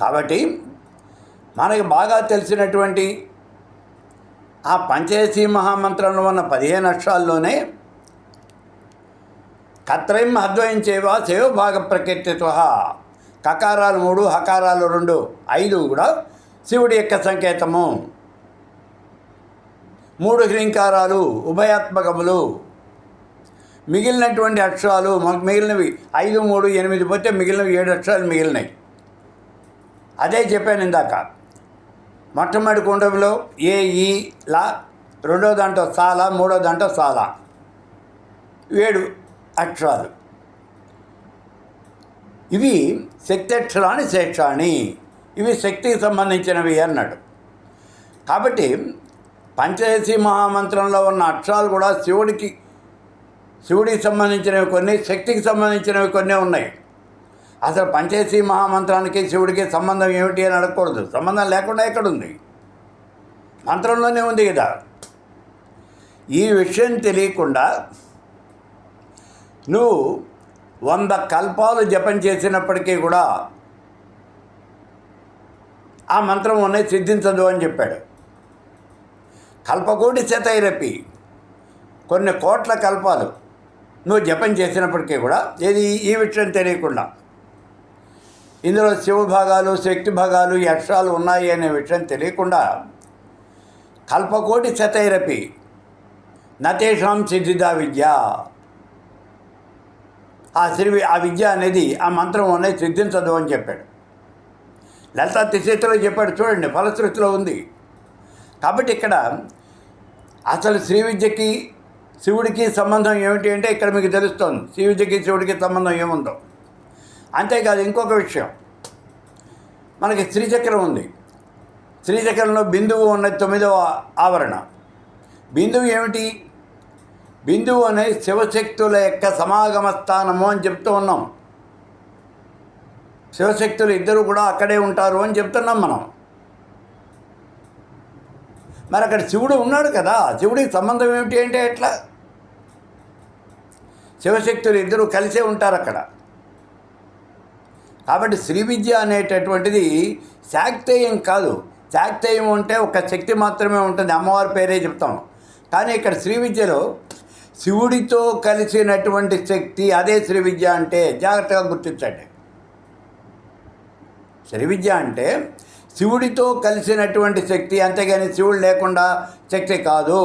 కాబట్టి మనకి బాగా తెలిసినటువంటి ఆ పంచేసి మహామంత్రంలో ఉన్న పదిహేను అక్షరాల్లోనే కత్రయం అద్వయం చేవా సేవ భాగ ప్రకీర్తిత్వ. కకారాలు మూడు హకారాలు రెండు ఐదు కూడా శివుడి యొక్క సంకేతము. మూడు హ్రీంకారాలు ఉభయాత్మకములు. మిగిలినటువంటి అక్షరాలు మిగిలినవి ఐదు మూడు ఎనిమిది పోతే మిగిలినవి ఏడు అక్షరాలు మిగిలినాయి. అదే చెప్పాను ఇందాక. మొట్టమొదటి కుండంలో ఏ ఈ లా రెండో దాంట్లో సాల మూడో దాంట్లో సాల. ఏడు అక్షరాలు. ఇవి శక్తి అక్షరాన్ని శేషాణి. ఇవి శక్తికి సంబంధించినవి అన్నాడు. కాబట్టి పంచదశి మహామంత్రంలో ఉన్న అక్షరాలు కూడా శివుడికి శివుడికి సంబంధించినవి కొన్ని శక్తికి సంబంధించినవి కొన్ని ఉన్నాయి. అసలు పంచేసి మహామంత్రానికి శివుడికి సంబంధం ఏమిటి అని అడగకూడదు. సంబంధం లేకుండా ఎక్కడుంది? మంత్రంలోనే ఉంది కదా. ఈ విషయం తెలియకుండా నువ్వు వంద కల్పాలు జపం చేసినప్పటికీ కూడా ఆ మంత్రం అనేది సిద్ధించదు అని చెప్పాడు. కల్పకోటి శతైరపి. కొన్ని కోట్ల కల్పాలు నువ్వు జపం చేసినప్పటికీ కూడా ఏది ఈ విషయం తెలియకుండా ఇందులో శివ భాగాలు శక్తి భాగాలు యక్షాలు ఉన్నాయి అనే విషయం తెలియకుండా కల్పకోటి శతైరపి నతేషాం సిద్ధిదా విద్య. ఆ శ్రీ ఆ విద్య అనేది ఆ మంత్రం అనేది సిద్ధించదు అని చెప్పాడు. లలితా తిశేతిలో చెప్పాడు చూడండి ఫలశ్రుతిలో ఉంది. కాబట్టి ఇక్కడ అసలు శ్రీ విద్యకి శివుడికి సంబంధం ఏమిటి అంటే ఇక్కడ మీకు తెలుస్తోంది. శ్రీ విద్యకి శివుడికి సంబంధం ఏముందో? అంతేకాదు ఇంకొక విషయం. మనకి శ్రీచక్రం ఉంది. శ్రీచక్రంలో బిందువు ఉన్న తొమ్మిదవ ఆవరణ. బిందువు ఏమిటి? బిందువు అనే శివశక్తుల యొక్క సమాగమ స్థానము అని చెప్తూ ఉన్నాం. శివశక్తులు ఇద్దరు కూడా అక్కడే ఉంటారు అని చెప్తున్నాం మనం. మరి అక్కడ శివుడు ఉన్నాడు కదా శివుడికి సంబంధం ఏమిటి అంటే ఎట్లా? శివశక్తులు ఇద్దరు కలిసే ఉంటారు అక్కడ. కాబట్టి శ్రీ విద్య అనేటటువంటిది శాక్తేయం కాదు. శాక్తేయం ఉంటే ఒక శక్తి మాత్రమే ఉంటుంది. అమ్మవారి పేరే చెప్తాం. కానీ ఇక్కడ శ్రీ విద్యలో శివుడితో కలిసినటువంటి శక్తి అదే శ్రీ విద్య అంటే జాగ్రత్తగా గుర్తించండి. శ్రీ విద్య అంటే శివుడితో కలిసినటువంటి శక్తి. అంతేగాని శివుడు లేకుండా శక్తి కాదు.